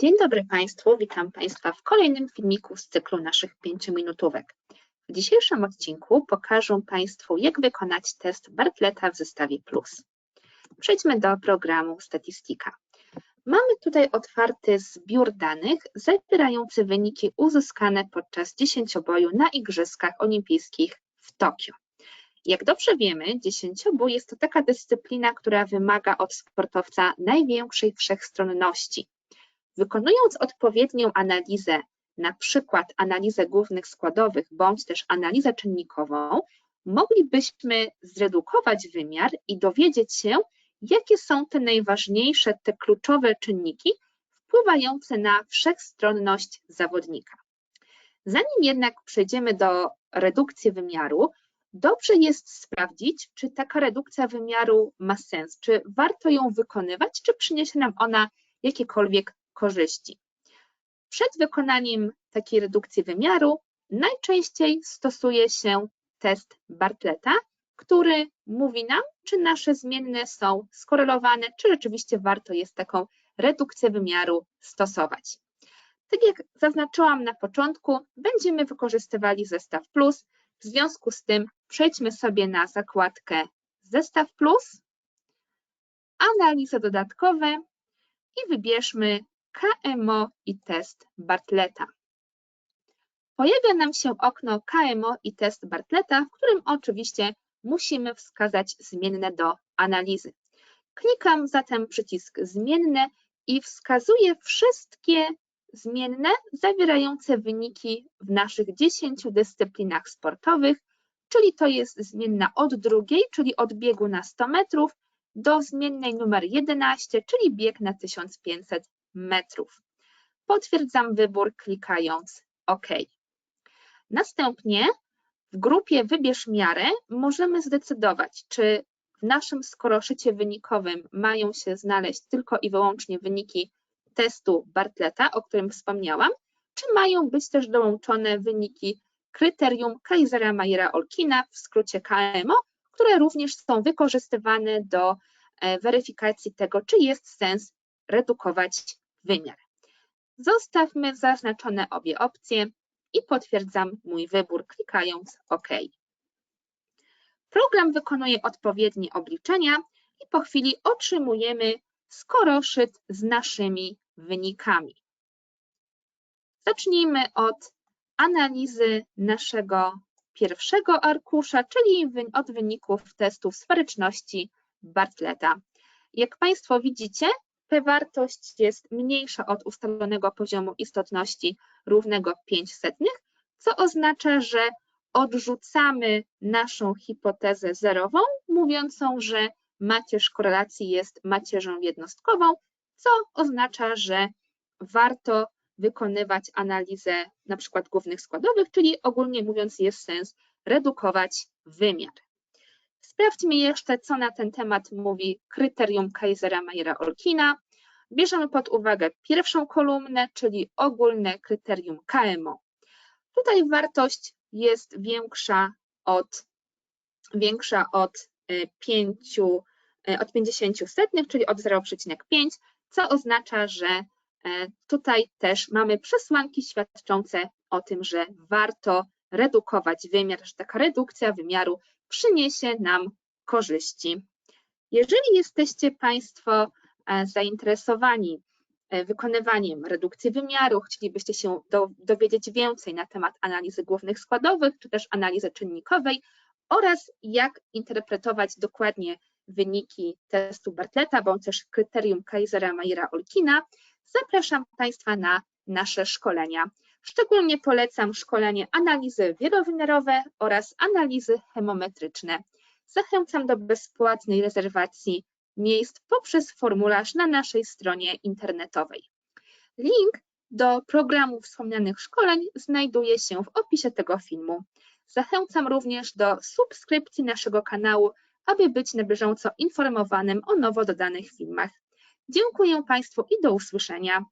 Dzień dobry Państwu, witam Państwa w kolejnym filmiku z cyklu naszych 5-minutówek. W dzisiejszym odcinku pokażę Państwu, jak wykonać test Bartletta w zestawie Plus. Przejdźmy do programu Statistika. Mamy tutaj otwarty zbiór danych zawierający wyniki uzyskane podczas dziesięcioboju na Igrzyskach Olimpijskich w Tokio. Jak dobrze wiemy, dziesięciobój jest to taka dyscyplina, która wymaga od sportowca największej wszechstronności. Wykonując odpowiednią analizę, na przykład analizę głównych składowych bądź też analizę czynnikową, moglibyśmy zredukować wymiar i dowiedzieć się, jakie są te najważniejsze, te kluczowe czynniki wpływające na wszechstronność zawodnika. Zanim jednak przejdziemy do redukcji wymiaru, dobrze jest sprawdzić, czy taka redukcja wymiaru ma sens, czy warto ją wykonywać, czy przyniesie nam ona jakiekolwiek korzyści. Przed wykonaniem takiej redukcji wymiaru najczęściej stosuje się test Bartletta, który mówi nam, czy nasze zmienne są skorelowane, czy rzeczywiście warto jest taką redukcję wymiaru stosować. Tak jak zaznaczyłam na początku, będziemy wykorzystywali zestaw plus, w związku z tym przejdźmy sobie na zakładkę Zestaw Plus, Analizy dodatkowe i wybierzmy KMO i test Bartletta. Pojawia nam się okno KMO i test Bartletta, w którym oczywiście musimy wskazać zmienne do analizy. Klikam zatem przycisk zmienne i wskazuję wszystkie zmienne zawierające wyniki w naszych 10 dyscyplinach sportowych, czyli to jest zmienna od drugiej, czyli od biegu na 100 metrów, do zmiennej numer 11, czyli bieg na 1500 metrów. Potwierdzam wybór klikając OK. Następnie w grupie Wybierz miarę możemy zdecydować, czy w naszym skoroszycie wynikowym mają się znaleźć tylko i wyłącznie wyniki testu Bartletta, o którym wspomniałam, czy mają być też dołączone wyniki kryterium Kaisera-Mayera-Olkina, w skrócie KMO, które również są wykorzystywane do e, weryfikacji tego, czy jest sens redukować wymiar. Zostawmy zaznaczone obie opcje i potwierdzam mój wybór klikając OK. Program wykonuje odpowiednie obliczenia i po chwili otrzymujemy skoroszyt z naszymi wynikami. Zacznijmy od analizy naszego pierwszego arkusza, czyli od wyników testów sferyczności Bartletta. Jak Państwo widzicie, P-wartość jest mniejsza od ustalonego poziomu istotności równego 500, co oznacza, że odrzucamy naszą hipotezę zerową, mówiącą, że macierz korelacji jest macierzą jednostkową, co oznacza, że warto wykonywać analizę na przykład głównych składowych, czyli ogólnie mówiąc jest sens redukować wymiar. Sprawdźmy jeszcze, co na ten temat mówi kryterium Kaisera-Mayera-Olkina. Bierzemy pod uwagę pierwszą kolumnę, czyli ogólne kryterium KMO. Tutaj wartość jest większa od, większa od 5, y, y, od 50 setnych, czyli od 0,5, co oznacza, że y, tutaj też mamy przesłanki świadczące o tym, że warto redukować wymiar, że taka redukcja wymiaru przyniesie nam korzyści. Jeżeli jesteście Państwo e, zainteresowani e, wykonywaniem redukcji wymiaru, chcielibyście się dowiedzieć więcej na temat analizy głównych składowych, czy też analizy czynnikowej oraz jak interpretować dokładnie wyniki testu Bartletta, bądź też kryterium Kaisera-Mayera-Olkina, zapraszam Państwa na nasze szkolenia. Szczególnie polecam szkolenie analizy wielowymiarowe oraz analizy hemometryczne. Zachęcam do bezpłatnej rezerwacji miejsc poprzez formularz na naszej stronie internetowej. Link do programu wspomnianych szkoleń znajduje się w opisie tego filmu. Zachęcam również do subskrypcji naszego kanału, aby być na bieżąco informowanym o nowo dodanych filmach. Dziękuję Państwu i do usłyszenia.